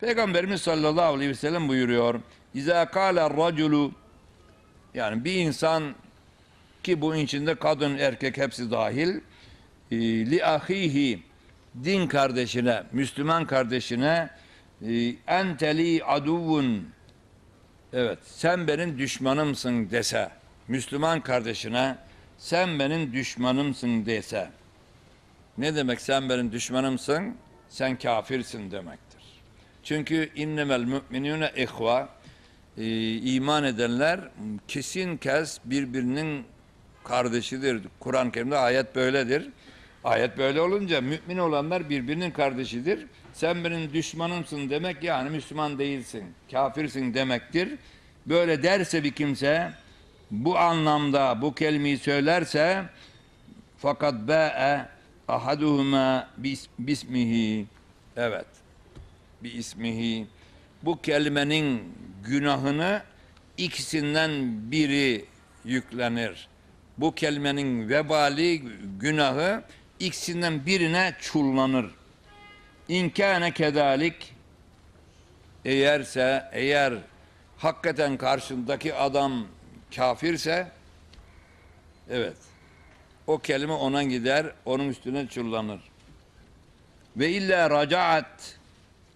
Peygamberimiz sallallahu aleyhi ve sellem buyuruyor. İza kâle raculu yani bir insan ki bu içinde kadın erkek hepsi dahil e, li ahihi din kardeşine, Müslüman kardeşine e, enteli aduvun evet sen benim düşmanımsın dese Müslüman kardeşine sen benim düşmanımsın dese ne demek sen benim düşmanımsın sen kafirsin demektir. Çünkü innemel müminune ihva e, iman edenler kesin kez birbirinin kardeşidir. Kur'an-ı Kerim'de ayet böyledir. Ayet böyle olunca mümin olanlar birbirinin kardeşidir. Sen benim düşmanımsın demek yani Müslüman değilsin, kafirsin demektir. Böyle derse bir kimse bu anlamda bu kelimeyi söylerse fakat be'e ahaduhuma bis, bismihi evet bir ismihi bu kelimenin günahını ikisinden biri yüklenir. Bu kelimenin vebali günahı ikisinden birine çullanır. İnkâne kedalik eğerse eğer hakikaten karşındaki adam kafirse evet o kelime ona gider onun üstüne çullanır. Ve illa racaat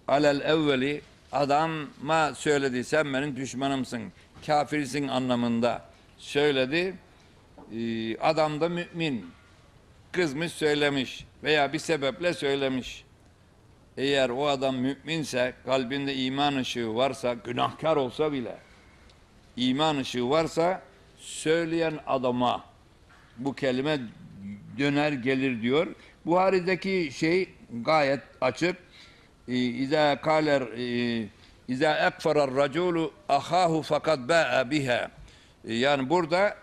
alel evveli adama söyledi sen benim düşmanımsın kafirsin anlamında söyledi Ee, adam da mümin kızmış söylemiş veya bir sebeple söylemiş eğer o adam müminse kalbinde iman ışığı varsa günahkar olsa bile iman ışığı varsa söyleyen adama bu kelime döner gelir diyor. Buhari'deki şey gayet açık. Ee, İza kaler e, İza ekferer raculu ahahu fakat ba'a biha. Ee, Yani burada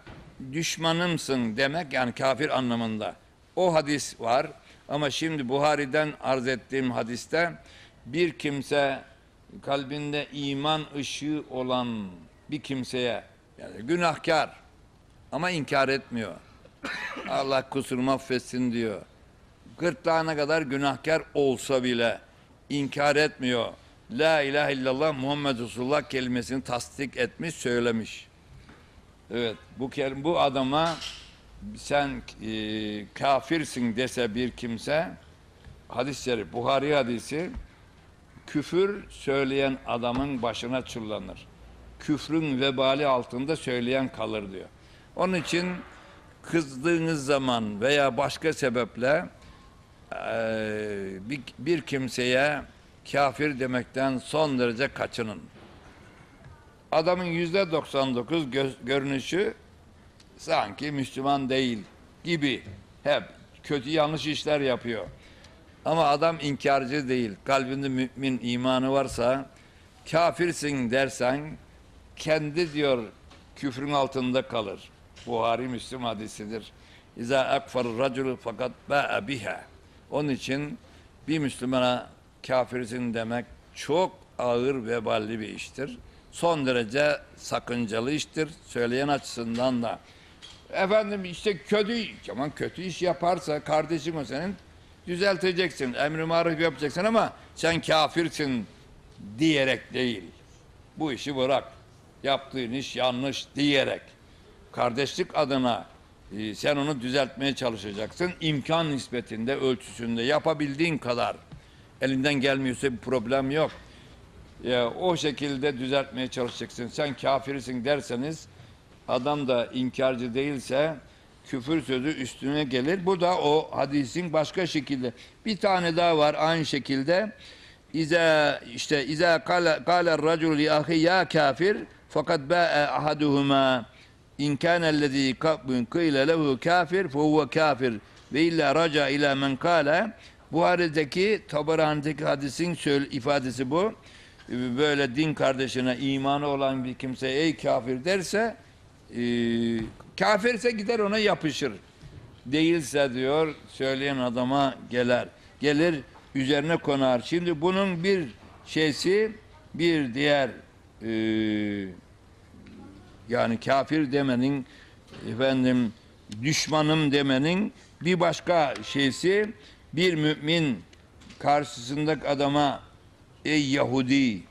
düşmanımsın demek yani kafir anlamında. O hadis var ama şimdi Buhari'den arz ettiğim hadiste bir kimse kalbinde iman ışığı olan bir kimseye yani günahkar ama inkar etmiyor. Allah kusurumu affetsin diyor. Gırtlağına kadar günahkar olsa bile inkar etmiyor. La ilahe illallah Muhammed Resulullah kelimesini tasdik etmiş, söylemiş. Evet, bu bu adama sen e, kafirsin dese bir kimse hadisleri Buhari hadisi küfür söyleyen adamın başına çullanır. Küfrün vebali altında söyleyen kalır diyor. Onun için kızdığınız zaman veya başka sebeple bir, bir kimseye kafir demekten son derece kaçının. Adamın yüzde 99 gö- görünüşü sanki Müslüman değil gibi hep kötü yanlış işler yapıyor. Ama adam inkarcı değil. Kalbinde mümin imanı varsa kafirsin dersen kendi diyor küfrün altında kalır. Buhari Müslim hadisidir. İza akfar raculu fakat ba'a biha. Onun için bir Müslümana kafirsin demek çok ağır veballi bir iştir. Son derece sakıncalı iştir. Söyleyen açısından da. Efendim işte kötü, aman kötü iş yaparsa kardeşim o senin düzelteceksin. Emri maruf yapacaksın ama sen kafirsin diyerek değil. Bu işi bırak. Yaptığın iş yanlış diyerek. Kardeşlik adına e, sen onu düzeltmeye çalışacaksın. İmkan nispetinde, ölçüsünde yapabildiğin kadar. Elinden gelmiyorsa bir problem yok. Ya, o şekilde düzeltmeye çalışacaksın. Sen kafirsin derseniz adam da inkarcı değilse küfür sözü üstüne gelir. Bu da o hadisin başka şekilde. Bir tane daha var aynı şekilde. İza işte iza kale kale racul li ahi ya kafir fakat ba'a ahaduhuma in kana allazi qila lehu kafir fe huve kafir ve illa raca ila men kale Buhari'deki Tabarani'deki hadisin ifadesi bu. Böyle din kardeşine imanı olan bir kimse ey kafir derse e, kafirse gider ona yapışır. Değilse diyor söyleyen adama gelir. Gelir üzerine konar. Şimdi bunun bir şeysi bir diğer e, yani kafir demenin efendim düşmanım demenin bir başka şeysi bir mümin karşısındaki adama ey Yahudi,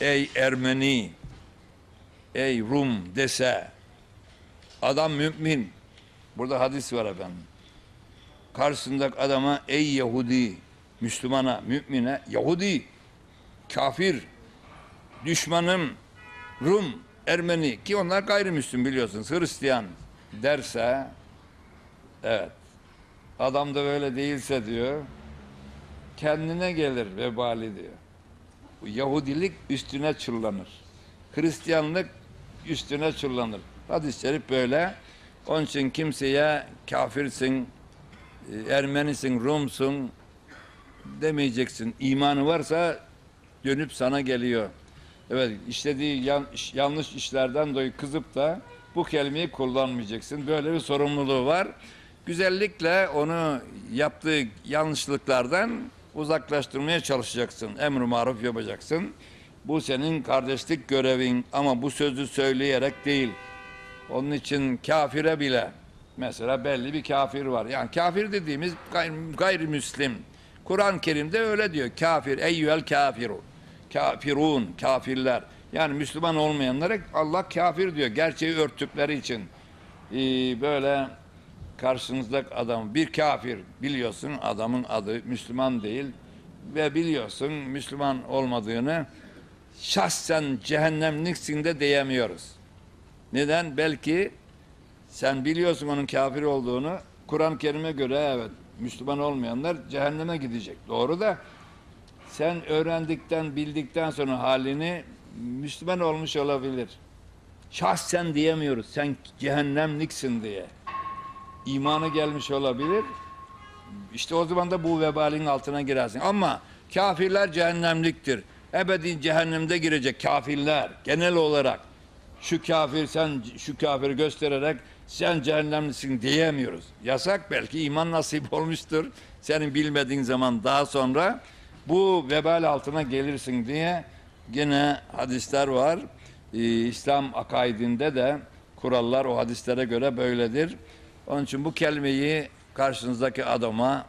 ey Ermeni, ey Rum dese, adam mümin. Burada hadis var efendim. Karşısındaki adama ey Yahudi, Müslümana, mümine, Yahudi, kafir, düşmanım, Rum, Ermeni ki onlar gayrimüslim biliyorsunuz, Hristiyan derse, evet, adam da böyle değilse diyor, kendine gelir vebali diyor. Yahudilik üstüne çullanır. Hristiyanlık üstüne çullanır. Hadis-i şerif böyle. Onun için kimseye kafirsin, e, Ermenisin, Rumsun demeyeceksin. İmanı varsa dönüp sana geliyor. Evet işlediği yan- yanlış işlerden dolayı kızıp da bu kelimeyi kullanmayacaksın. Böyle bir sorumluluğu var. Güzellikle onu yaptığı yanlışlıklardan uzaklaştırmaya çalışacaksın. Emr-i maruf yapacaksın. Bu senin kardeşlik görevin ama bu sözü söyleyerek değil. Onun için kafire bile mesela belli bir kafir var. Yani kafir dediğimiz gayr- gayrimüslim. Kur'an-ı Kerim'de öyle diyor. Kafir, eyyüel kafiru. Kafirun, kafirler. Yani Müslüman olmayanlara Allah kafir diyor. Gerçeği örttükleri için. Ee, böyle karşınızdaki adam bir kafir biliyorsun adamın adı Müslüman değil ve biliyorsun Müslüman olmadığını şahsen cehennemliksin de diyemiyoruz. Neden? Belki sen biliyorsun onun kafir olduğunu. Kur'an-ı Kerim'e göre evet Müslüman olmayanlar cehenneme gidecek. Doğru da sen öğrendikten, bildikten sonra halini Müslüman olmuş olabilir. Şahsen diyemiyoruz. Sen cehennemliksin diye. İmanı gelmiş olabilir. İşte o zaman da bu vebalin altına girersin. Ama kafirler cehennemliktir. Ebedi cehennemde girecek kafirler genel olarak. Şu kafir sen şu kafiri göstererek sen cehennemlisin diyemiyoruz. Yasak belki iman nasip olmuştur. Senin bilmediğin zaman daha sonra bu vebal altına gelirsin diye gene hadisler var. Ee, İslam akaidinde de kurallar o hadislere göre böyledir. Onun için bu kelimeyi karşınızdaki adama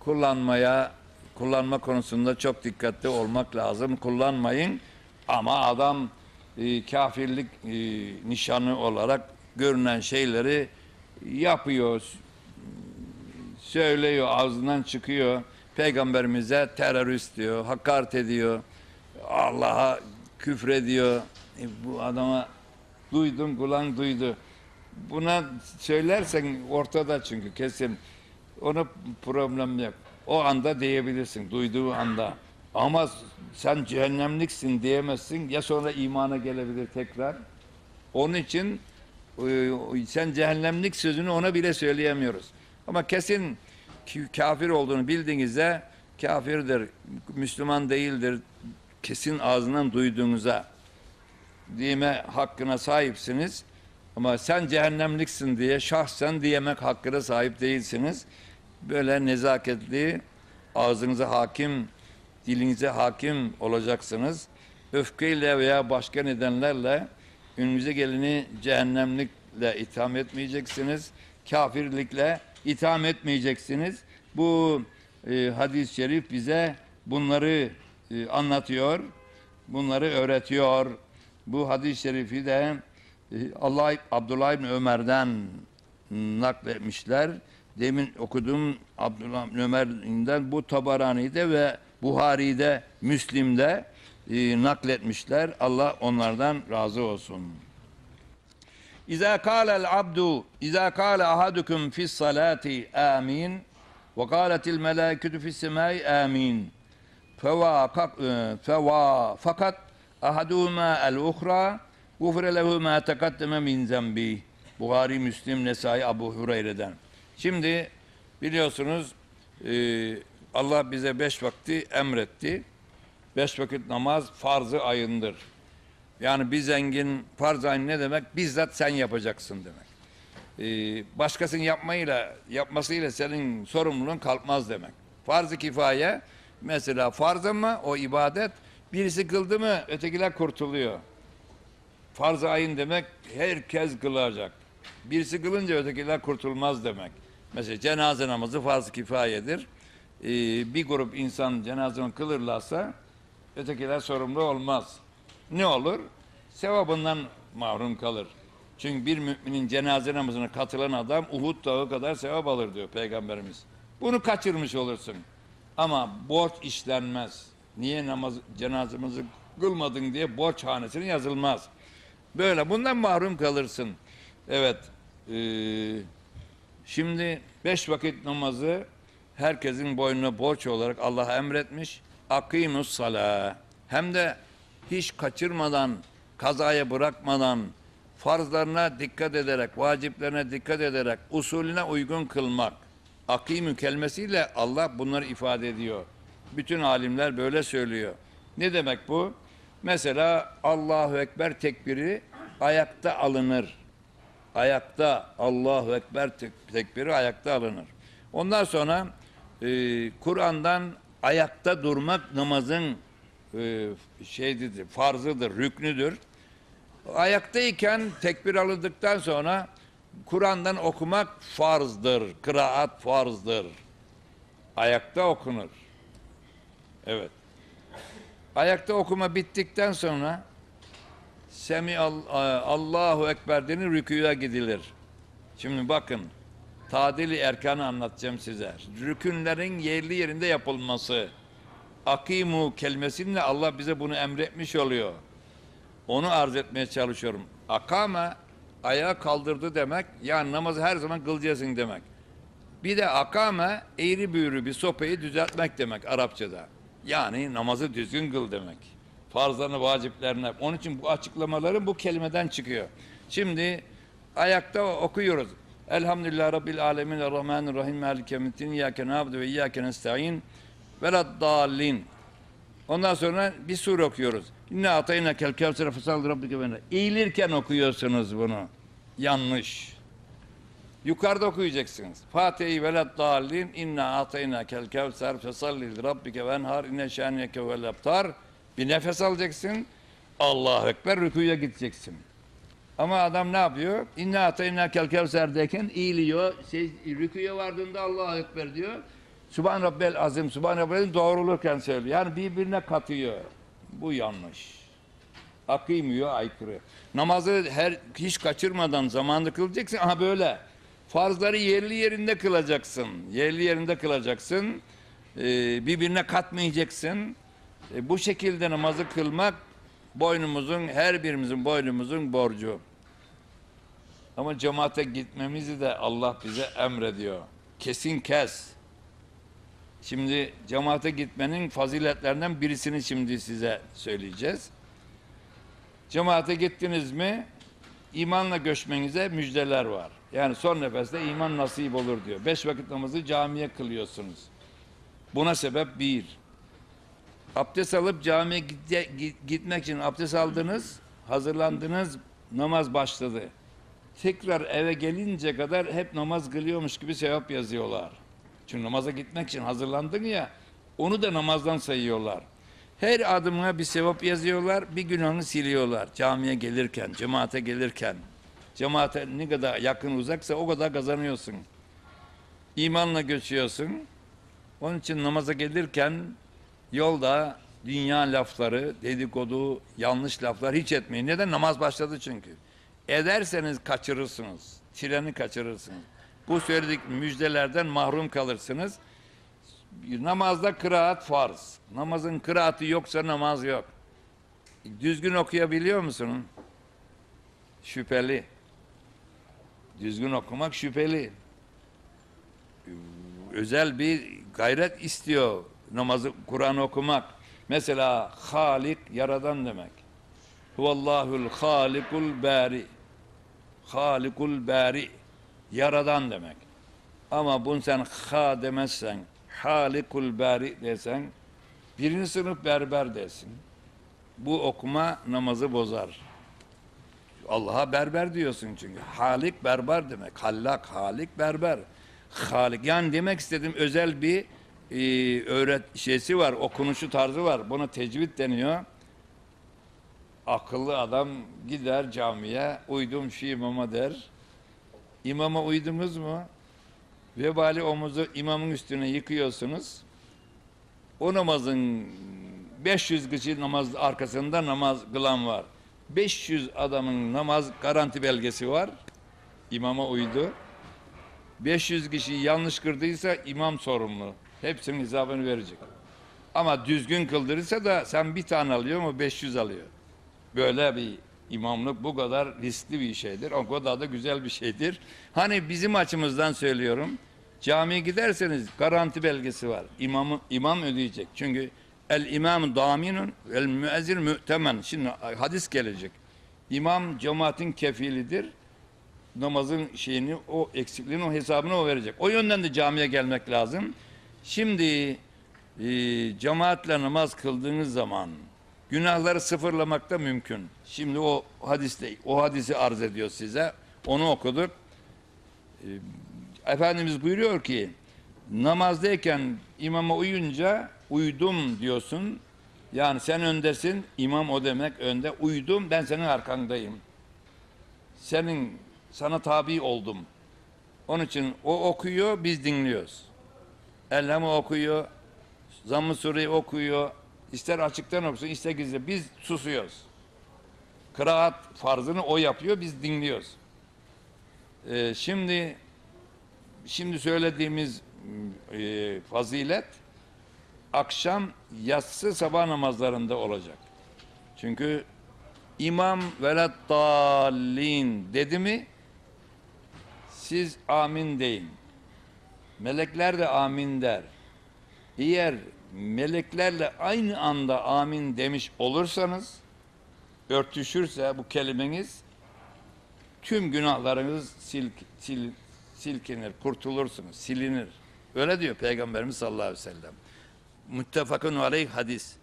kullanmaya kullanma konusunda çok dikkatli olmak lazım. Kullanmayın ama adam e, kafirlik e, nişanı olarak görünen şeyleri yapıyor, söylüyor, ağzından çıkıyor. Peygamberimize terörist diyor, hakaret ediyor, Allah'a küfrediyor. E, bu adama duydum, kulağın duydu. Buna söylersen ortada çünkü kesin. Ona problem yok. O anda diyebilirsin, duyduğu anda. Ama sen cehennemliksin diyemezsin. Ya sonra imana gelebilir tekrar. Onun için e, sen cehennemlik sözünü ona bile söyleyemiyoruz. Ama kesin kafir olduğunu bildiğinizde kafirdir, Müslüman değildir. Kesin ağzından duyduğunuza diyeme hakkına sahipsiniz. Ama sen cehennemliksin diye şahsen diyemek hakkına sahip değilsiniz. Böyle nezaketli, ağzınıza hakim, dilinize hakim olacaksınız. Öfkeyle veya başka nedenlerle önünüze geleni cehennemlikle itham etmeyeceksiniz. Kafirlikle itham etmeyeceksiniz. Bu e, hadis-i şerif bize bunları e, anlatıyor, bunları öğretiyor. Bu hadis-i şerifi de e, Allah Abdullah İbni Ömer'den nakletmişler. Demin okuduğum Abdullah İbni Ömer'den bu Tabarani'de ve Buhari'de, Müslim'de e, nakletmişler. Allah onlardan razı olsun. İza kâlel abdu, İza kâle ahadukum fis salati amin ve kâletil melâkütü fis semâi amin. Feva, e, feva fakat ahaduhuma el uhra gufre lehu ma tekaddeme min zembi. Buhari, Müslim, Nesai, Abu Hureyre'den. Şimdi biliyorsunuz e, Allah bize beş vakti emretti. Beş vakit namaz farzı ayındır. Yani bir zengin farz ayın ne demek? Bizzat sen yapacaksın demek. Ee, başkasının yapmayla yapmasıyla senin sorumluluğun kalkmaz demek. Farz-ı kifaye mesela farz ama o ibadet birisi kıldı mı ötekiler kurtuluyor. Farz-ı ayın demek herkes kılacak. Birisi kılınca ötekiler kurtulmaz demek. Mesela cenaze namazı farz-ı kifayedir. e, bir grup insan cenazeni kılırlarsa ötekiler sorumlu olmaz. Ne olur? Sevabından mahrum kalır. Çünkü bir müminin cenaze namazına katılan adam Uhud dağı kadar sevap alır diyor Peygamberimiz. Bunu kaçırmış olursun. Ama borç işlenmez. Niye namaz cenazemizi kılmadın diye borç hanesine yazılmaz. Böyle bundan mahrum kalırsın. Evet. eee, şimdi beş vakit namazı herkesin boynuna borç olarak Allah emretmiş. Akimus sala. Hem de hiç kaçırmadan, kazaya bırakmadan, farzlarına dikkat ederek, vaciplerine dikkat ederek, usulüne uygun kılmak. Akimü kelimesiyle Allah bunları ifade ediyor. Bütün alimler böyle söylüyor. Ne demek bu? Mesela Allahu Ekber tekbiri ayakta alınır. Ayakta Allahu Ekber tek- tekbiri ayakta alınır. Ondan sonra e, Kur'an'dan ayakta durmak namazın e, şeydidir, farzıdır, rüknüdür. Ayaktayken tekbir alındıktan sonra Kur'an'dan okumak farzdır, kıraat farzdır. Ayakta okunur. Evet. Ayakta okuma bittikten sonra Semi Al- Allahu Ekber denir rüküye gidilir. Şimdi bakın tadili erkanı anlatacağım size. Rükünlerin yerli yerinde yapılması. Akimu kelimesiyle Allah bize bunu emretmiş oluyor. Onu arz etmeye çalışıyorum. Akame ayağa kaldırdı demek yani namazı her zaman kılacaksın demek. Bir de akame eğri büğrü bir sopayı düzeltmek demek Arapçada. Yani namazı düzgün kıl demek. Farzlarını, vaciplerine. Onun için bu açıklamaların bu kelimeden çıkıyor. Şimdi ayakta okuyoruz. Elhamdülillah Rabbil Alemin Errahmanirrahim Maliki Yevmiddin İyyâke nâbudu ve İyyâke nestaîn veleddâllin Ondan sonra bir sure okuyoruz. İnne atayna kel kevsere fesal rabbike bena. Eğilirken okuyorsunuz bunu. Yanlış. Yukarıda okuyacaksınız. Fatiha'yı veled dallin inna atayna kel kevser fesalli rabbike venhar inne şaniyeke vel. Bir nefes alacaksın. Allahu Ekber rükuya gideceksin. Ama adam ne yapıyor? İnna atayna kel kevser derken eğiliyor. Şey, rüküye vardığında Allahu Ekber diyor. Subhan Rabbel Azim, Subhan Rabbel doğrulurken söylüyor. Yani birbirine katıyor. Bu yanlış. Akıymıyor, aykırı. Namazı her hiç kaçırmadan zamanında kılacaksın. Aha böyle. Farzları yerli yerinde kılacaksın. Yerli yerinde kılacaksın. Ee, birbirine katmayacaksın. Ee, bu şekilde namazı kılmak boynumuzun, her birimizin boynumuzun borcu. Ama cemaate gitmemizi de Allah bize emrediyor. Kesin kes. Şimdi cemaate gitmenin faziletlerinden birisini şimdi size söyleyeceğiz. Cemaate gittiniz mi imanla göçmenize müjdeler var. Yani son nefeste iman nasip olur diyor. Beş vakit namazı camiye kılıyorsunuz. Buna sebep bir. Abdest alıp camiye gitmek için abdest aldınız, hazırlandınız, namaz başladı. Tekrar eve gelince kadar hep namaz kılıyormuş gibi sevap yazıyorlar. Çünkü namaza gitmek için hazırlandın ya, onu da namazdan sayıyorlar. Her adımına bir sevap yazıyorlar, bir günahını siliyorlar. Camiye gelirken, cemaate gelirken. Cemaate ne kadar yakın uzaksa o kadar kazanıyorsun. İmanla göçüyorsun. Onun için namaza gelirken yolda dünya lafları, dedikodu, yanlış laflar hiç etmeyin. Neden? Namaz başladı çünkü. Ederseniz kaçırırsınız. Treni kaçırırsınız. Bu söyledik müjdelerden mahrum kalırsınız. Namazda kıraat farz. Namazın kıraatı yoksa namaz yok. Düzgün okuyabiliyor musun? Şüpheli. Düzgün okumak şüpheli. Özel bir gayret istiyor namazı Kur'an okumak. Mesela Halik yaradan demek. Huvallahul halikul bari. Halikul bari. Yaradan demek. Ama bunu sen ha demezsen, halikul bari desen, birinci sınıf berber dersin. Bu okuma namazı bozar. Allah'a berber diyorsun çünkü. Halik berber demek. Hallak, halik berber. Halik yani demek istediğim özel bir e, öğret şeysi var, okunuşu tarzı var. Buna tecvid deniyor. Akıllı adam gider camiye, uydum şu imama der. İmama uydunuz mu? Vebali omuzu imamın üstüne yıkıyorsunuz. o namazın 500 kişi namaz arkasında namaz kılan var. 500 adamın namaz garanti belgesi var. İmama uydu. 500 kişi yanlış kırdıysa imam sorumlu. Hepsinin hesabını verecek. Ama düzgün kıldırırsa da sen bir tane alıyor mu 500 alıyor. Böyle bir imamlık bu kadar riskli bir şeydir. O kadar da güzel bir şeydir. Hani bizim açımızdan söylüyorum. Camiye giderseniz garanti belgesi var. İmamı, imam ödeyecek. Çünkü el imam daminun el müezzir mü'temen. Şimdi hadis gelecek. İmam cemaatin kefilidir. Namazın şeyini, o eksikliğini, o hesabını o verecek. O yönden de camiye gelmek lazım. Şimdi e, cemaatle namaz kıldığınız zaman günahları sıfırlamak da mümkün. Şimdi o hadiste o hadisi arz ediyor size. Onu okuduk. E, Efendimiz buyuruyor ki namazdayken imama uyunca uydum diyorsun. Yani sen öndesin, imam o demek önde. Uydum, ben senin arkandayım. Senin sana tabi oldum. Onun için o okuyor, biz dinliyoruz. Elhamı okuyor, Zamm-ı Sure'yi okuyor. İster açıktan okusun, ister gizli. Biz susuyoruz. Kıraat farzını o yapıyor, biz dinliyoruz. Ee, şimdi şimdi söylediğimiz e, fazilet akşam yatsı sabah namazlarında olacak. Çünkü imam velat dallin dedi mi siz amin deyin. Melekler de amin der. Eğer meleklerle aynı anda amin demiş olursanız örtüşürse bu kelimeniz tüm günahlarınız sil, sil, silkinir, kurtulursunuz, silinir. Öyle diyor Peygamberimiz sallallahu aleyhi ve sellem. Muttefakun aleyh hadis.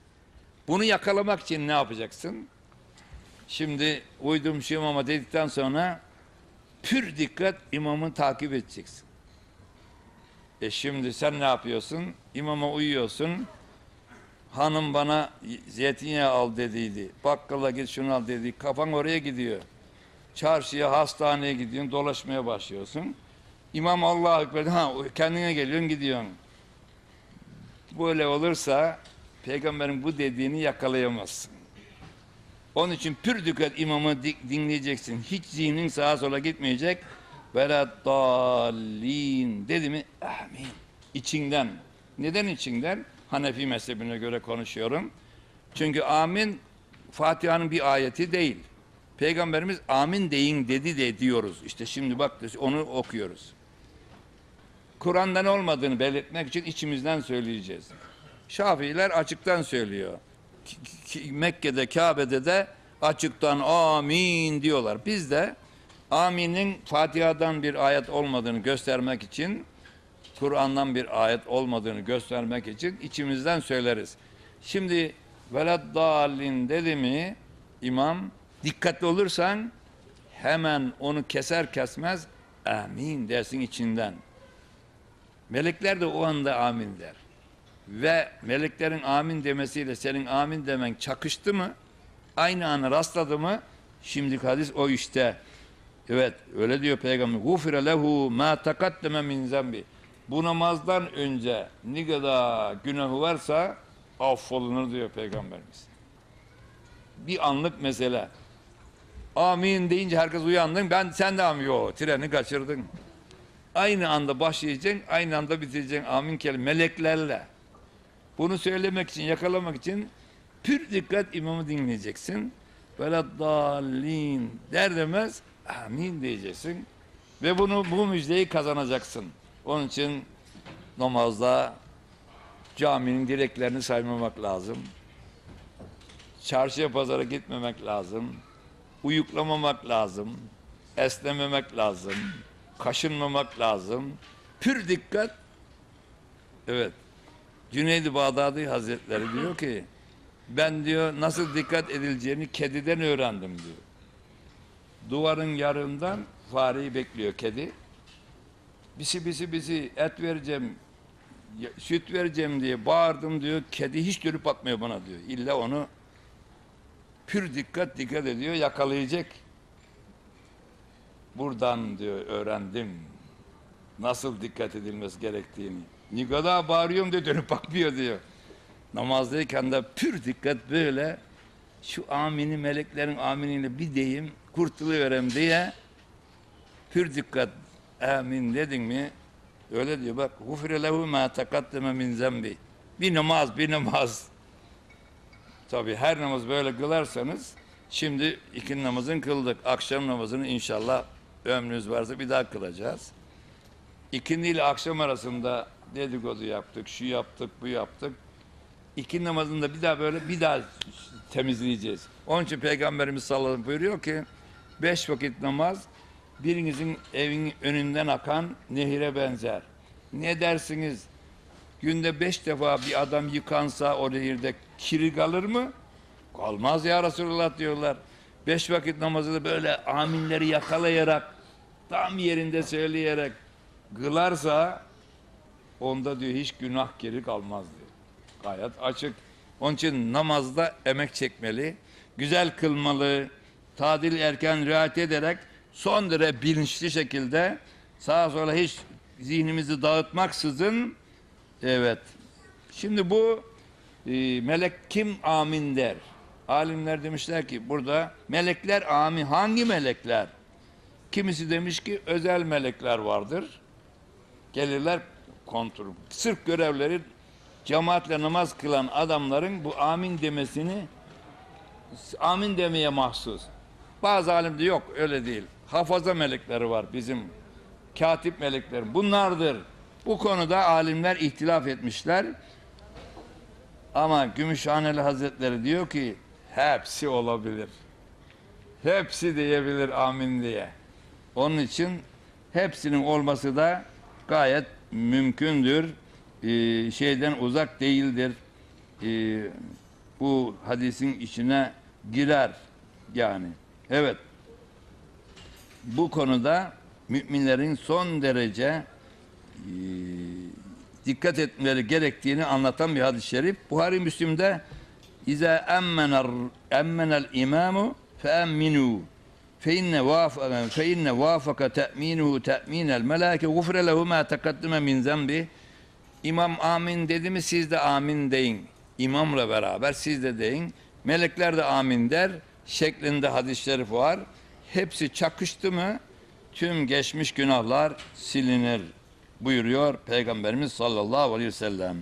Bunu yakalamak için ne yapacaksın? Şimdi uydum şu imama dedikten sonra pür dikkat imamı takip edeceksin. E şimdi sen ne yapıyorsun? İmama uyuyorsun. Hanım bana zeytinyağı al dediydi. Bakkala git şunu al dedi. Kafan oraya gidiyor. Çarşıya, hastaneye gidiyorsun, dolaşmaya başlıyorsun. İmam Allah'a Ekber, ha kendine geliyorsun gidiyorsun. Böyle olursa peygamberin bu dediğini yakalayamazsın. Onun için pür dikkat imamı di- dinleyeceksin. Hiç zihnin sağa sola gitmeyecek. Ve dallin dedi mi? Amin. İçinden. Neden içinden? Hanefi mezhebine göre konuşuyorum. Çünkü amin Fatiha'nın bir ayeti değil. Peygamberimiz amin deyin dedi de diyoruz. İşte şimdi bak onu okuyoruz. Kur'an'dan olmadığını belirtmek için içimizden söyleyeceğiz. Şafiiler açıktan söylüyor. Mekke'de, Kabe'de de açıktan amin diyorlar. Biz de aminin Fatiha'dan bir ayet olmadığını göstermek için, Kur'an'dan bir ayet olmadığını göstermek için içimizden söyleriz. Şimdi velad dalin dedi mi imam dikkatli olursan hemen onu keser kesmez amin dersin içinden. Melekler de o anda amin der. Ve meleklerin amin demesiyle senin amin demen çakıştı mı? Aynı ana rastladı mı? Şimdi hadis o işte. Evet öyle diyor peygamber. Gufire lehu ma takaddeme min zembi. Bu namazdan önce ne kadar günahı varsa affolunur diyor peygamberimiz. Bir anlık mesele. Amin deyince herkes uyandın. Ben sen de amin. Yo treni kaçırdın. Aynı anda başlayacaksın, aynı anda bitireceksin amin kelime meleklerle. Bunu söylemek için, yakalamak için pür dikkat imamı dinleyeceksin. Böyle dallin der demez amin diyeceksin. Ve bunu bu müjdeyi kazanacaksın. Onun için namazda caminin direklerini saymamak lazım. Çarşıya pazara gitmemek lazım. Uyuklamamak lazım. Esnememek lazım. Kaşınmamak lazım. Pür dikkat. Evet. Cüneyd-i Bağdadi Hazretleri diyor ki ben diyor nasıl dikkat edileceğini kediden öğrendim diyor. Duvarın yarığından fareyi bekliyor kedi. Bisi bisi bisi et vereceğim, süt vereceğim diye bağırdım diyor. Kedi hiç dönüp bakmıyor bana diyor. İlla onu pür dikkat dikkat ediyor yakalayacak. Buradan diyor öğrendim nasıl dikkat edilmesi gerektiğini. Ne kadar bağırıyorum diyor dönüp bakmıyor diyor. Namazdayken de pür dikkat böyle şu amini meleklerin aminiyle bir deyim kurtuluyorum diye pür dikkat amin dedin mi? Öyle diyor bak gufre lehu ma takaddeme min zembi. Bir namaz bir namaz. Tabi her namaz böyle kılarsanız şimdi iki namazın kıldık. Akşam namazını inşallah ömrünüz varsa bir daha kılacağız. İkindi ile akşam arasında dedikodu yaptık şu yaptık bu yaptık. İki namazında bir daha böyle bir daha temizleyeceğiz. Onun için Peygamberimiz sallallahu aleyhi ve sellem buyuruyor ki beş vakit namaz birinizin evin önünden akan nehire benzer. Ne dersiniz? Günde beş defa bir adam yıkansa o nehirde kiri kalır mı? Kalmaz ya Resulullah diyorlar. Beş vakit namazı da böyle aminleri yakalayarak tam yerinde söyleyerek kılarsa onda diyor hiç günah geri kalmaz diyor. Gayet açık. Onun için namazda emek çekmeli, güzel kılmalı, tadil erken riayet ederek son derece bilinçli şekilde sağa sola hiç zihnimizi dağıtmaksızın evet. Şimdi bu e, melek kim amin der? Alimler demişler ki burada melekler amin. Hangi melekler? Kimisi demiş ki özel melekler vardır. Gelirler kontrol. Sırf görevleri cemaatle namaz kılan adamların bu amin demesini amin demeye mahsus. Bazı alimde yok öyle değil. Hafaza melekleri var bizim katip melekler. Bunlardır. Bu konuda alimler ihtilaf etmişler. Ama Gümüşhaneli Hazretleri diyor ki hepsi olabilir. Hepsi diyebilir amin diye. Onun için hepsinin olması da gayet mümkündür. Ee, şeyden uzak değildir. Ee, bu hadisin içine girer yani. Evet. Bu konuda müminlerin son derece e, dikkat etmeleri gerektiğini anlatan bir hadis-i şerif. Buhari Müslim'de İza emmenel imamu fe emminu fe inne vaf fe inne vafaka te'minuhu te'minel melâke gufre lehu ma tekaddeme min zembi İmam amin dedi mi siz de amin deyin. İmamla beraber siz de deyin. Melekler de amin der şeklinde hadis-i şerif var. Hepsi çakıştı mı tüm geçmiş günahlar silinir buyuruyor Peygamberimiz sallallahu aleyhi ve sellem.